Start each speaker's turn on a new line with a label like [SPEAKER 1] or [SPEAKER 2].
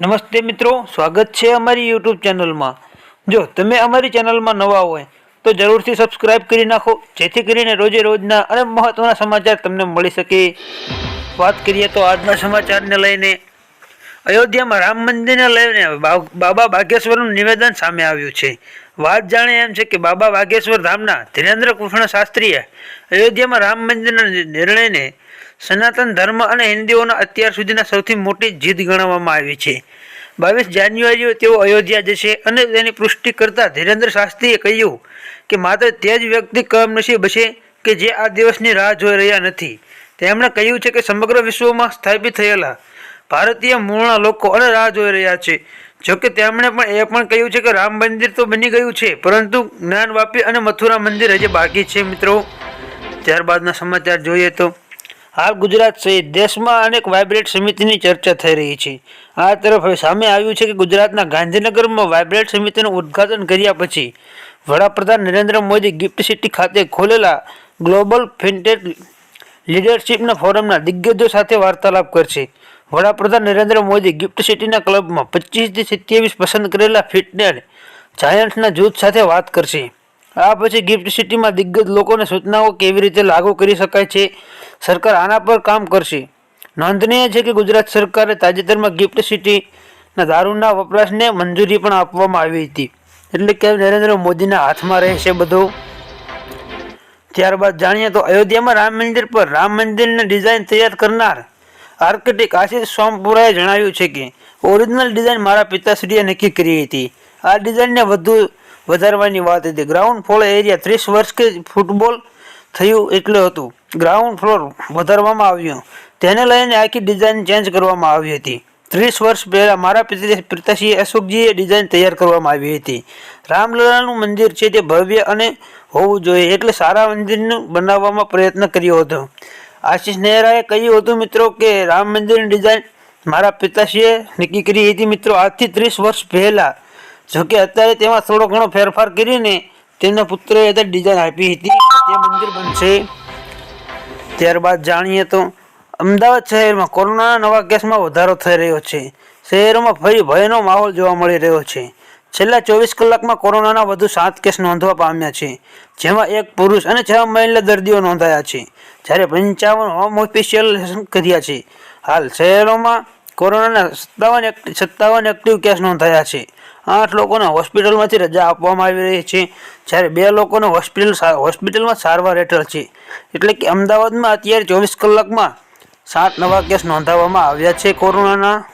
[SPEAKER 1] નમસ્તે મિત્રો, સ્વાગત છે અમારી યુટ્યુબ ચેનલમાં. જો તમે અમારી ચેનલમાં નવા હોય, તો જરૂરથી સબસ્ક્રાઇબ કરી નાખો, જેથી કરીને રોજે રોજના અને મહત્ત્વના સમાચાર તમને મળી શકે. વાત કરીએ તો આજના સમાચારને લઈને, અયોધ્યામાં રામ મંદિરને લઈને બાબા બાગેશ્વરનું નિવેદન સામે આવ્યું છે. વાત જાણે એમ છે કે બાબા બાગેશ્વર ધામના ધીરેન્દ્ર કૃષ્ણ શાસ્ત્રીએ અયોધ્યામાં રામ મંદિરના નિર્ણયને સનાતન ધર્મ અને હિન્દુઓના અત્યાર સુધીના સૌથી મોટી જીત ગણવામાં આવી છે. બાવીસ જાન્યુઆરીએ તેઓ અયોધ્યા જશે અને તેની પુષ્ટિ કરતાં ધીરેન્દ્ર શાસ્ત્રીએ કહ્યું કે માત્ર તે જ વ્યક્તિ કમનસીબ હશે કે જે આ દિવસની રાહ જોઈ રહ્યા નથી. તેમણે કહ્યું છે કે સમગ્ર વિશ્વમાં સ્થાપિત થયેલા ભારતીય મૂળના લોકો અને રાહ જોઈ રહ્યા છે. જોકે તેમણે પણ એ પણ કહ્યું છે કે રામ મંદિર તો બની ગયું છે, પરંતુ જ્ઞાનવાપી અને મથુરા મંદિર હજી બાકી છે મિત્રો. ત્યારબાદના સમાચાર જોઈએ તો હાલ ગુજરાત સહિત દેશમાં અનેક વાઇબ્રેટ સમિતિની ચર્ચા થઈ રહી છે. આ તરફ હવે સામે આવ્યું છે કે ગુજરાતના ગાંધીનગરમાં વાઇબ્રેટ સમિતિનું ઉદ્ઘાટન કર્યા પછી વડાપ્રધાન નરેન્દ્ર મોદી ગિફ્ટ સિટી ખાતે ખોલેલા ગ્લોબલ ફિનટેક લીડરશિપના ફોરમના દિગ્ગજો સાથે વાર્તાલાપ કરશે. વડાપ્રધાન નરેન્દ્ર મોદી ગિફ્ટ સિટીના ક્લબમાં પચીસથી સત્યાવીસ પસંદ કરેલા ફિટનેસ જાયન્ટ્સના જૂથ સાથે વાત કરશે. આ પછી ગિફ્ટ સિટીમાં દિગ્ગજ લોકોને સૂચનાઓ કેવી રીતે લાગુ કરી શકાય છે? સરકાર આના પર કામ કરશે. નોંધનીય છે કે ગુજરાત સરકારે તાજેતરમાં ગિફ્ટ સિટીના દારૂના વપરાશને મંજૂરી પણ આપવામાં આવી હતી. એટલે કે નરેન્દ્ર મોદીના હાથમાં રહેશે બધું. ત્યારબાદ જાણીએ તો અયોધ્યામાં રામ મંદિર પર રામ મંદિરની ડિઝાઇન તૈયાર કરનાર આર્કિટેક્ટ આશિષ સોમપુરાએ જણાવ્યું છે કે, ઓરિજિનલ ડિઝાઇન મારા પિતાશ્રીએ નક્કી કરી હતી. આ ડિઝાઇનને વધુ વધારવાની વાત હતી. ગ્રાઉન્ડ ફ્લોર એરિયા ત્રીસ વર્ષ કે ફૂટબોલ થયું એટલું હતું. ગ્રાઉન્ડ ફ્લોર વધારવામાં આવ્યું. તેને લઈને આખી ડિઝાઇન ચેન્જ કરવામાં આવી હતી. ત્રીસ વર્ષ પહેલાં મારા પિતા પિતાશ્રી અશોકજીએ ડિઝાઇન તૈયાર કરવામાં આવી હતી. રામલલાનું મંદિર છે તે ભવ્ય અને હોવું જોઈએ એટલે સારા મંદિરનું બનાવવામાં પ્રયત્ન કર્યો હતો. આશીષ નેહરાએ કહ્યું હતું મિત્રો કે રામ મંદિરની ડિઝાઇન મારા પિતાશ્રીએ નક્કી કરી હતી. મિત્રો, આજથી ત્રીસ વર્ષ પહેલાં, જોકે અત્યારે તેમાં થોડો ઘણો ફેરફાર કરીને તેમના પુત્રએ તો ડિઝાઇન આપી હતી, તે મંદિર બનશે. ત્યારબાદ જાણીએ તો, અમદાવાદ શહેરમાં કોરોના નવા કેસમાં વધારો થઈ રહ્યો છે. શહેરોમાં ફરી ભયનો માહોલ જોવા મળી રહ્યો છે. છેલ્લા ચોવીસ કલાકમાં કોરોનાના વધુ સાત કેસ નોંધવા પામ્યા છે, જેમાં એક પુરુષ અને છ મહિલા દર્દીઓ નોંધાયા છે. જ્યારે પંચાવન હોમ ઓફિશિયલ કર્યા છે. હાલ શહેરોમાં કોરોનાના સત્તાવન સત્તાવન એક્ટિવ કેસ નોંધાયા છે. આઠ લોકોને હોસ્પિટલમાંથી રજા આપવામાં આવી રહી છે. જ્યારે બે લોકોને હોસ્પિટલ હોસ્પિટલમાં સારવાર હેઠળ છે. એટલે કે અમદાવાદમાં અત્યારે ચોવીસ કલાકમાં સાત નવા કેસ નોંધાવવામાં આવ્યા છે કોરોનાના.